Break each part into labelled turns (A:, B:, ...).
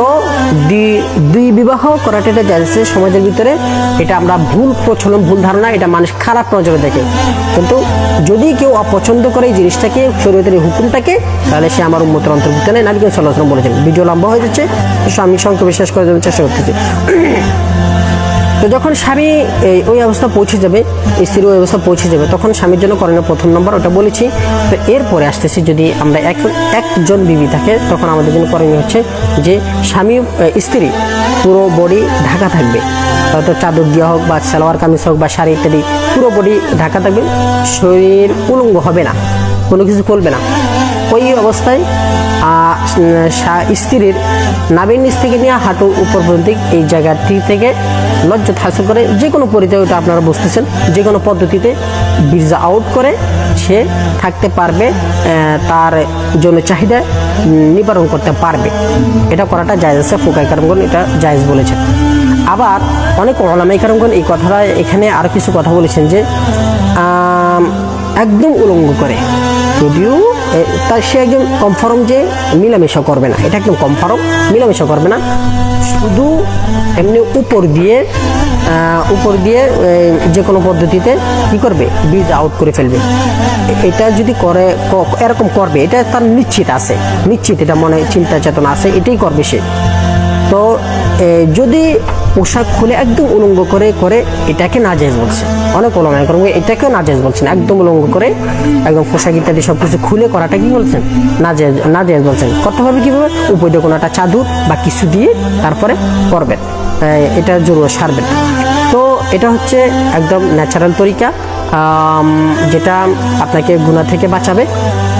A: তো দুই- বিবাহ করাটা এটা সমাজের ভিতরে। এটা আমরা ভুল প্রচলন, ভুল ধারণা, এটা মানুষ খারাপ নজরে দেখে। কিন্তু যদি কেউ অপছন্দ করে এই জিনিসটাকে, শরীয়তের হুকুমটাকে, তাহলে সে আমার উন্মতের অন্তর্ভুক্ত নেই। নারী সাল্লাহ বলেছেন। ভিডিও লম্বা হয়ে যাচ্ছে স্বামী আমি সংক্ষেপে শেষ করে দেওয়ার চেষ্টা করতেছি। তো যখন স্বামী ওই অবস্থা পৌঁছে যাবে স্ত্রীর ওই অবস্থা পৌঁছে যাবে, তখন স্বামীর জন্য করণীয় প্রথম নম্বর ওটা বলেছি। তো এরপরে আসতেছি যদি আমরা এক, একজন বিবি থাকে, তখন আমাদের জন্য করণীয় হচ্ছে যে স্বামী স্ত্রী পুরো বডি ঢাকা থাকবে। হয়তো চাদর দেওয়া হোক বা সালোয়ার কামিজ হোক বা শাড়ি ইত্যাদি, পুরো বডি ঢাকা থাকবে। শরীর উলঙ্গ হবে না, কোনো কিছু করবে না। ওই অবস্থায় স্ত্রীর নাবির নিচ থেকে নিয়ে হাঁটুর উপর পর্যন্ত এই জায়গাটি থেকে লজ্জত হাসিল করে যে কোনো পরিচয় ওটা আপনারা বুঝতেছেন, যে কোনো পদ্ধতিতে বীর্য আউট করে সে থাকতে পারবে তার জন্য চাহিদা নিবারণ করতে পারবে। এটা করাটা জায়জ আছে, ফুকাই কারণগণ এটা জায়েজ বলেছে আবার অনেক ওলামাই কারণগণ এই কথাটা এখানে আরও কিছু কথা বলেছেন যে একদম উলঙ্গ করে। যদিও তার সে একদম কনফার্ম যে মিলামেশা করবে না। এটা একদম কনফার্ম মিলামেশা করবে না। শুধু এমনি উপর দিয়ে উপর দিয়ে যে কোনো পদ্ধতিতে কি করবে? বীজ আউট করে ফেলবে। এটা যদি করে এরকম করবে, এটা তার নিশ্চিত আছে। নিশ্চিত এটা মনে, চিন্তা চেতনা আছে, এটাই করবে সে। তো যদি পোশাক খুলে একদম উলঙ্গ করে করে এটাকে নাজেজ বলছে। অনেক ওলামায় করব এটাকেও নাজেজ বলছেন একদম উলঙ্গ করে, একদম পোশাক ইত্যাদি সব কিছু খুলে করাটা কি বলছেন? নাজেজ নাজেজ বলছেন। করতে কীভাবে? উপরে কোনো একটা চাদর বা কিছু দিয়ে তারপরে করবেন এটা জরুর, সারবেন। তো এটা হচ্ছে একদম ন্যাচারাল তরিকা। যেটা আপনাকে গুণা থেকে বাঁচাবে।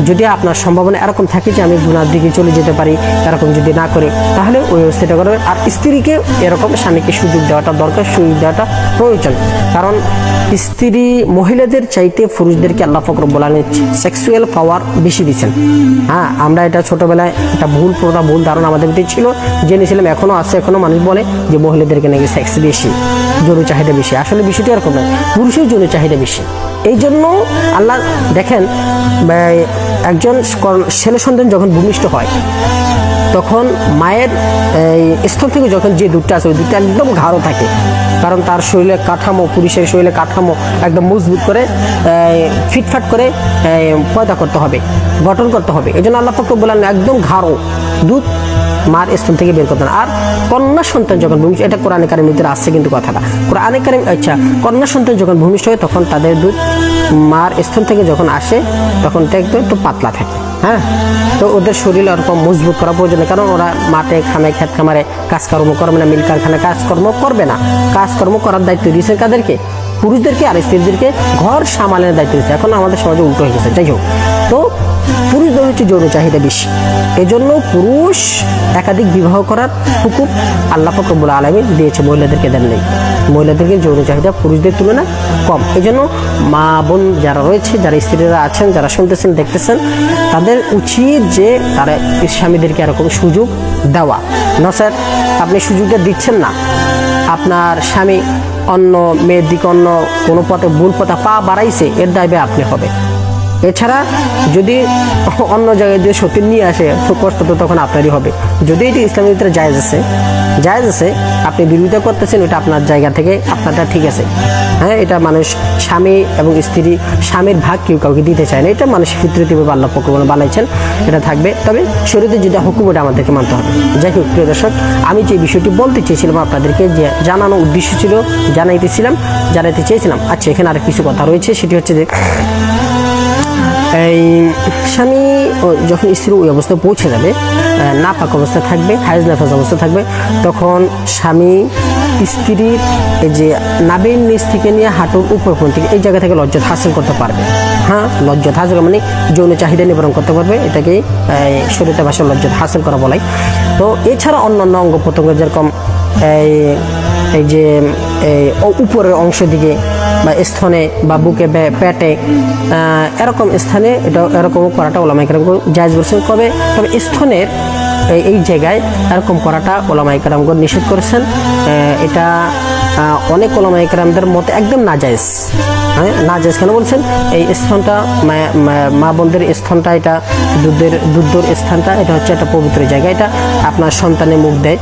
A: যদি আপনার সম্ভাবনা এরকম থাকে যে আমি গুণার দিকে চলে যেতে পারি, এরকম যদি না করে, তাহলে ওই ব্যবস্থাটা করবে আর স্ত্রীকে এরকম স্বামীকে সুযোগ দেওয়াটা দরকার। সুযোগ দেওয়াটা প্রয়োজন কারণ স্ত্রী মহিলাদের চাইতে পুরুষদেরকে আল্লাহ ফকর বলান সেক্সুয়াল পাওয়ার বেশি দিচ্ছেন। হ্যাঁ আমরা এটা ছোটবেলায় একটা ভুল প্রথা, ভুল ধারণা আমাদের ভিতরে ছিল, জেনেছিলাম এখনও আছে এখনও মানুষ বলে যে মহিলাদেরকে নাকি সেক্স বেশি যৌন চাহিদা বেশি। আসলে বিষয়টি এরকম নয়, পুরুষের যৌন চাহিদা বেশি। এই জন্য আল্লাহ দেখেন একজন ছেলে সন্তান যখন ভূমিষ্ঠ হয় তখন মায়ের স্থল থেকে যখন যে দুধটা আছে, ওই দুধটা একদম ঘাড়ো থাকে। কারণ তার শরীরে কাঠামো, পুরুষের শরীরে কাঠামো একদম মজবুত করে ফিটফাট করে পয়দা করতে হবে, গঠন করতে হবে। এই জন্য আল্লাহ ফকর বললেন একদম ঘাড়ো দুধ মার স্তন থেকে বের করতেন। আর কন্যা সন্তান যখন ভূমিষ্ঠ, এটা কোরআনে কারিম ভিতরে আসছে কিন্তু কথাটা। কোরআনে কারিম আচ্ছা কন্যা সন্তান যখন ভূমিষ্ঠ হয়, তখন তাদের দুধ মার স্থল থেকে যখন আসে, তখন একটু একটু পাতলা থাকে। হ্যাঁ? তো ওদের শরীর ওরকম মজবুত করা প্রয়োজন কারণ ওরা মাঠে খানে, খেত খামারে কাজকর্ম করবে না মিল কারখানায় কাজকর্ম করবে না। কাজকর্ম করার দায়িত্ব দিয়েছে কাদেরকে? পুরুষদেরকে আর স্ত্রীদেরকে ঘর সামালের দায়িত্ব দিয়েছে। এখন আমাদের সমাজে উল্টো হয়ে গেছে। যাই হোক। তো পুরুষদের হচ্ছে যৌন চাহিদা বেশি। এজন্য পুরুষ একাধিক বিবাহ করার হুকুম আল্লাহ ফকরবুল আলমী দিয়েছে, মহিলাদেরকে দেন নেই। মহিলাদেরকে যৌন চাহিদা পুরুষদের তুলনায় কম। এই জন্য মা, বোন যারা রয়েছে, যারা স্ত্রীরা আছেন, যারা শুনতেছেন, দেখতেছেন, তাদের উচিত যে তারা স্বামীদেরকে এরকম সুযোগ দেওয়া। না স্যার, আপনি সুযোগটা দিচ্ছেন না। আপনার স্বামী অন্য মেয়ের দিকে অন্য কোনো পথে ভুল পথে পা বাড়াইছে, এর দায়বে আপনি হবে এছাড়া যদি অন্য জায়গায় দিয়ে সতীর নিয়ে আসে কষ্ট তো তখন আপনারই হবে। যদি এটি ইসলামের ভিতরে জায়জ আছে জায়জ আছে, আপনি বিরোধিতা করতেছেন, ওটা আপনার জায়গা থেকে আপনারটা ঠিক আছে। হ্যাঁ এটা মানুষ স্বামী এবং স্ত্রী, স্বামীর ভাগ কেউ কাউকে দিতে চায় না। এটা মানুষ ফিতরতিভাবে আল্লাহ পক্রমণ বানাইছেন, এটা থাকবে। তবে শরীরে যেটা হুকুম, ওটা আমাদেরকে মানতে হবে। যাই হোক, প্রিয় দর্শক, আমি যে বিষয়টি বলতে চেয়েছিলাম আপনাদেরকে, যে জানানো উদ্দেশ্য ছিল, জানাইতেছিলাম, জানাইতে চেয়েছিলাম। আচ্ছা এখানে আর কিছু কথা রয়েছে, সেটি হচ্ছে যে, এই স্বামী যখন স্ত্রী ওই অবস্থায় পৌঁছে যাবে নাপাক অবস্থা থাকবে হাইজ নাফাজ অবস্থা থাকবে, তখন স্বামী স্ত্রীর যে নাবের নিচ থেকে নিয়ে হাঁটুর উপর পর্যন্ত এই জায়গা থেকে লজ্জত হাসিল করতে পারবে। হ্যাঁ? লজ্জত হাসিল মানে যৌন চাহিদা নিবারণ করতে পারবে, এটাকে শরীরতে ভাষায় লজ্জত হাসিল করা বলাই। তো এছাড়া অন্য অন্য অঙ্গ প্রত্যঙ্গ যেরকম, এই এই যে উপরের অংশ দিকে বা স্থনে বা বুকে পেটে এরকম স্থানে এটা এরকম করাটা ওলামাই কেরামগণ জায়জ বলছেন। কবে তবে স্থনের এই- জায়গায় এরকম করাটা ওলামাই কেরামগণ নিষেধ করেছেন। এটা অনেক ওলামাই কেরামদের মতে একদম নাজায়জ। হ্যাঁ না জায়েজ কেন বলছেন? এই স্থানটা, মা- বোনদের স্থানটা, এটা দুধের দুধের স্থানটা, এটা হচ্ছে একটা পবিত্র জায়গা। এটা আপনার সন্তানের মুখ দেয়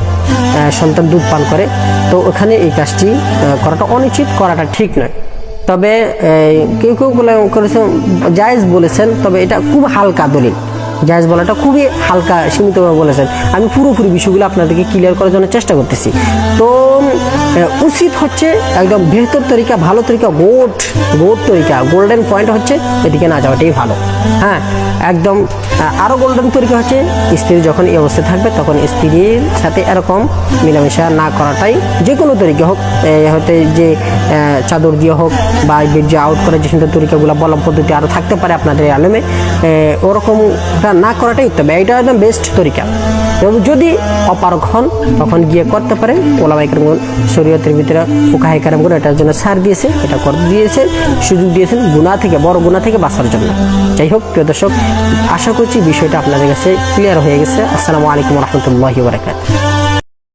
A: সন্তান দুধ পান করে। তো ওখানে এই কাজটি করাটা অনুচিত, করাটা ঠিক নয়। তবে কেউ কেউ করেছেন, জায়েজ বলেছেন, তবে এটা খুব হালকা দলিল। জায়েজ বলাটা খুবই হালকা সীমিতভাবে বলেছেন। আমি পুরোপুরি বিষয়গুলো আপনাদেরকে ক্লিয়ার করার জন্য চেষ্টা করতেছি। তো উচিত হচ্ছে একদম বৃহত্তর তরিকা ভালো তরিকা গোট গোট তরিকা গোল্ডেন পয়েন্ট হচ্ছে এদিকে না যাওয়াটাই ভালো। হ্যাঁ একদম আরও গোল্ডেন তরিকা হচ্ছে স্ত্রী যখন এই অবস্থায় থাকবে তখন স্ত্রীর সাথে এরকম মেলামেশা না করাটাই যে কোনো তরিকা হোক এ, হয়তো যে চাদর দিয়ে হোক বা বীর্য আউট করে যে সুন্দর তরিকাগুলো বলম পদ্ধতি আরও থাকতে পারে আপনাদের আলমে ওরকমটা না করাটাই উত্তম। এটা একদম বেস্ট তরিকা। এবং যদি অপারক হন, তখন গিয়ে করতে পারেন। ওলামাই কারমগুন শরীয়তের ভিতরে ফুকাহাই কারমগুন এটার জন্য সার দিয়েছে, এটা কর দিয়েছে, সুযোগ দিয়েছেন গুণা থেকে, বড় গুণা থেকে বাঁচার জন্য। যাই হোক, প্রিয় দর্শক, আশা করছি বিষয়টা আপনাদের কাছে ক্লিয়ার হয়ে গেছে। আসসালামু আলাইকুম রহমতুল্লাহি বারাকাতুহু।